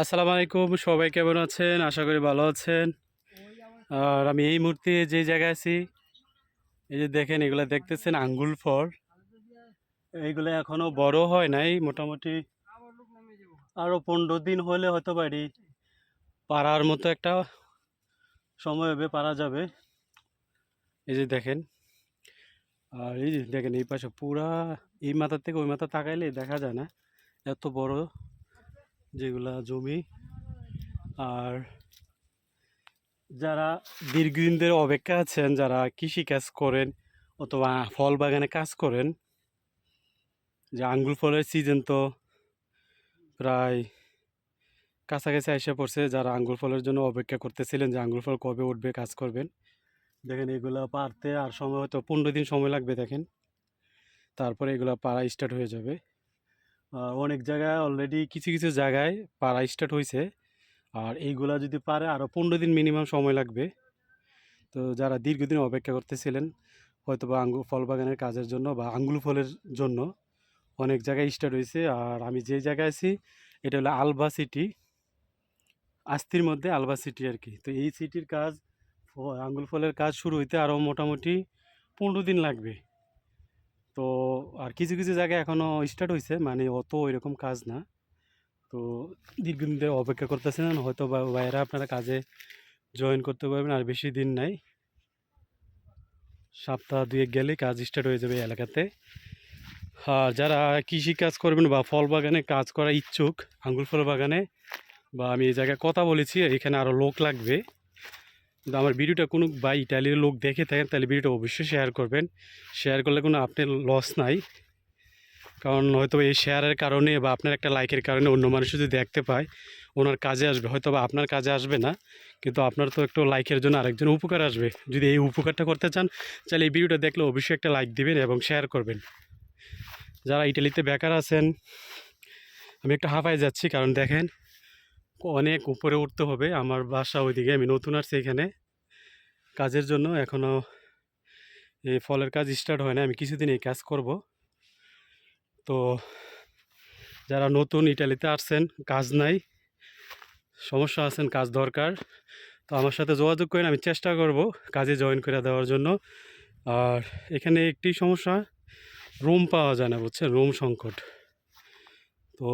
আসসালামু আলাইকুম, সবাই কেমন আছেন? আশা করি ভালো আছেন। আর আমি এই মুহূর্তে যে জায়গায় আছি, এই যে দেখেন, এগুলো দেখতেছেন আঙ্গুল ফল এইগুলো এখনও বড় হয় নাই, মোটামুটি আরও পনেরো দিন হলে হয়তো বাড়ি পাড়ার মতো একটা সময় হবে পারা যাবে। এই যে দেখেন, আর এই যে দেখেন, এই পাশে পুরা, এই মাথার থেকে ওই মাথা তাকাইলে দেখা যায় না, এত বড়। যেগুলা জমি। আর যারা দীর্ঘদিন ধরে অপেক্ষা আছেন, যারা কৃষি কাজ করেন অথবা ফল বাগানে কাজ করেন, যে আঙ্গুল ফলের সিজন তো প্রায় কাছাকাছি এসে পড়ছে, যারা আঙ্গুর ফলের জন্য অপেক্ষা করতেছিলেন যে আঙ্গুর ফল কবে উঠবে, কাজ করবেন। দেখেন এগুলো পারতে আর সময় হয়তো পনেরো দিন সময় লাগবে, দেখেন। তারপরে এগুলো পাড়া স্টার্ট হয়ে যাবে। অনেক জায়গায় অলরেডি কিছু কিছু জায়গায় পাড়া স্টার্ট হয়েছে আর এইগুলা যদি পারে আরও পনেরো দিন মিনিমাম সময় লাগবে। তো যারা দীর্ঘদিন অপেক্ষা করতেছিলেন হয়তো বা আঙ্গুর ফল বাগানের কাজের জন্য বা আঙ্গুল ফলের জন্য অনেক জায়গায় স্টার্ট হয়েছে আর আমি যে জায়গায় আছি, এটা হলো আলবা সিটি আস্তির মধ্যে আলবা সিটি আর কি তো এই সিটির কাজ আঙ্গুল ফলের কাজ শুরু হইতে আরও মোটামুটি পনেরো দিন লাগবে। তো আর কিছু কিছু জায়গায় এখনও স্টার্ট হয়েছে মানে অত এরকম কাজ না। তো দীর্ঘদিন ধরে অপেক্ষা করতেছেন হয়তো বা ভাইয়েরা আপনারা কাজে জয়েন করতে পারবেন, আর বেশি দিন নাই। সপ্তাহ দুয়েক গেলে কাজ স্টার্ট হয়ে যাবে এলাকাতে। আর যারা কৃষি কাজ করবেন বা ফল বাগানে কাজ করা ইচ্ছুক, আঙ্গুর ফল বাগানে, বা আমি এই জায়গায় কথা বলেছি, এখানে আরও লোক লাগবে। আমার ভিডিওটা কোনো বা ইটালির লোক দেখে থাকেন, তাহলে ভিডিওটা অবশ্যই শেয়ার করবেন। শেয়ার করলে কোনো আপনার লস নাই। কারণ হয়তো এই শেয়ারের কারণে বা আপনার একটা লাইকের কারণে অন্য মানুষ যদি দেখতে পায়, ওনার কাজে আসবে। হয়তো বা আপনার কাজে আসবে না, কিন্তু আপনার তো একটু লাইকের জন্য আরেকজন উপকার আসবে। যদি এই উপকারটা করতে চান, তাহলে এই ভিডিওটা দেখলে অবশ্যই একটা লাইক দিবেন এবং শেয়ার করবেন। যারা ইটালিতে বেকার আছেন, আমি একটু হাফায় যাচ্ছি, কারণ দেখেন অনেক উপরে উঠতে হবে। আমার বাসা ওইদিকে, আমি নতুন আসছি এখানে। কাজের জন্য এখনও এই ফলের কাজ স্টার্ট হয় না আমি কিছুদিন এই কাজ করব। তো যারা নতুন ইটালিতে আসছেন, কাজ নাই, সমস্যা আছেন, কাজ দরকার, তো আমার সাথে যোগাযোগ করেন, আমি চেষ্টা করব কাজে জয়েন করে দেওয়ার জন্য। আর এখানে একটি সমস্যা রুম পাওয়া যায় না, বুঝছেন? রুম সংকট। তো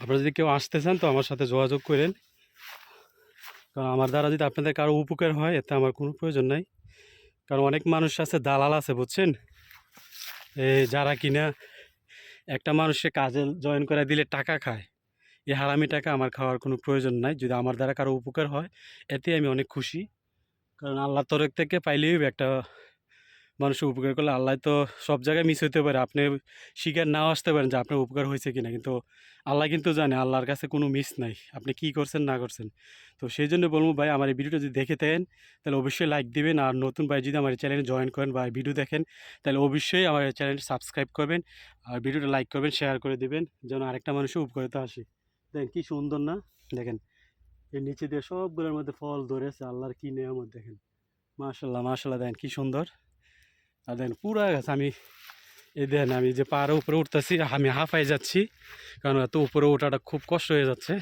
আপনারা যদি কেউ আসতে চান, তো আমার সাথে যোগাযোগ করেন। কারণ আমার দ্বারা যদি আপনাদের কারও উপকার হয়, এতে আমার কোনো প্রয়োজন নাই। কারণ অনেক মানুষ আছে, দালাল আছে, বুঝছেন? যারা কিনা একটা মানুষকে কাজে জয়েন করে দিলে টাকা খায়। এই হারামি টাকা আমার খাওয়ার কোনো প্রয়োজন নাই। যদি আমার দ্বারা কারও উপকার হয় এতে আমি অনেক খুশি। কারণ আল্লাহ তরফ থেকে পাইলেই একটা মানুষের উপকার করলে আল্লাহ তো সব জায়গায় মিস হতে পারে। আপনি শিকার নাও আসতে পারেন যে আপনার উপকার হয়েছে কিনা, কিন্তু আল্লাহ কিন্তু জানে, আল্লাহর কাছে কোনো মিস নাই। আপনি কি করছেন, না করছেন। তো সেই জন্য বলব ভাই, আমার এই ভিডিওটা যদি দেখে থাকেন, তাহলে অবশ্যই লাইক দিবেন। আর নতুন ভাই যদি আমার চ্যানেলে জয়েন করেন বা ভিডিও দেখেন, তাহলে অবশ্যই আমার চ্যানেলটি সাবস্ক্রাইব করবেন আর ভিডিওটা লাইক করবেন শেয়ার করে দেবেন, যেন আরেকটা মানুষের উপকারিতা আসে। দেখেন কি সুন্দর না? দেখেন, এর নিচে দিয়ে সবগুলোর মধ্যে ফল ধরেছে, আল্লাহর কি নিয়ামত দেখেন। মাশাল্লাহ মাশাল্লাহ, দেখেন কী সুন্দর। আর দেখেন পুরা গাছ আমি এই দেখেন আমি যে পাহাড়ের উপরে উঠতেছি, আমি হাঁপাই যাচ্ছি, কারণ এত উপরে ওঠাটা খুব কষ্ট হয়ে যাচ্ছে।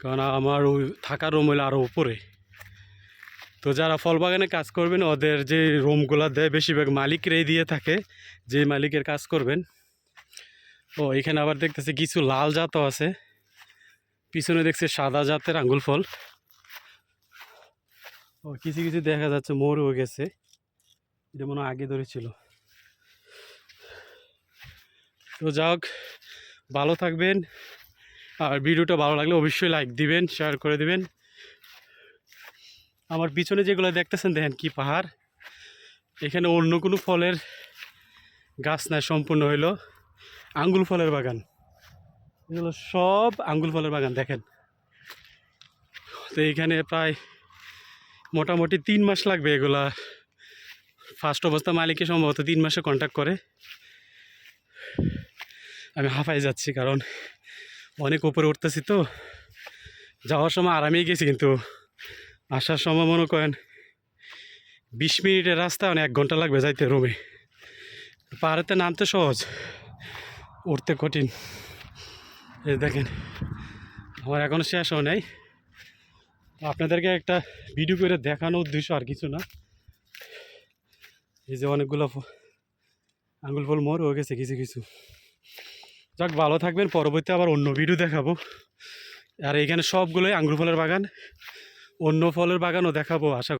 কারণ আমার ওই থাকার রুম হলো আরও উপরে। তো যারা ফল বাগানে কাজ করবেন, ওদের যে রুমগুলো দেয়, বেশিরভাগ মালিকরাই দিয়ে থাকে, যে মালিকের কাজ করবেন। ও, এখানে আবার দেখতেছি কিছু লাল জাতও আছে। পিছনে দেখছি সাদা জাতের আঙ্গুল ফল। ও, কিছু কিছু দেখা যাচ্ছে, মরেও গেছে। এটা মনে আগে ধরেছিল। তো যাক ভালো থাকবেন। আর ভিডিওটা ভালো লাগলে অবশ্যই লাইক দিবেন শেয়ার করে দিবেন। আমার পিছনে যেগুলো দেখতেছেন, দেখেন কি পাহাড়। এখানে অন্য কোনো ফলের গাছ নাই, সম্পূর্ণ হইল আঙ্গুল ফলের বাগান। এগুলো সব আঙ্গুল ফলের বাগান, দেখেন। তো এখানে প্রায় মোটামুটি তিন মাস লাগবে এগুলা ফার্স্ট অবস্থা মালিকে সম্ভবত তিন মাসে কন্ট্যাক্ট করে। আমি হাঁপাই যাচ্ছি কারণ অনেক উপরে উঠতেছি তো। যাওয়ার সময় আরামেই গেছি কিন্তু আসার সময় মনে করেন বিশ মিনিটের রাস্তা মানে এক ঘণ্টা লাগবে যাইতে রুমে। পাহাড়েতে নামতে সহজ, উঠতে কঠিন। এই দেখেন, আমার এখনও শেষ হয় নাই। আপনাদেরকে একটা ভিডিও করে দেখানো উদ্দেশ্য আর কিছু না। এই যে অনেকগুলো আঙ্গুল ফল মোর হয়ে গেছে, কিছু কিছু। যাক, ভালো থাকবেন, পরবর্তী আবার অন্য ভিডিও দেখাবো। আর এখানে সবগুলোই আঙ্গুর ফলের বাগান, অন্য ফলের বাগানও দেখাবো, আশা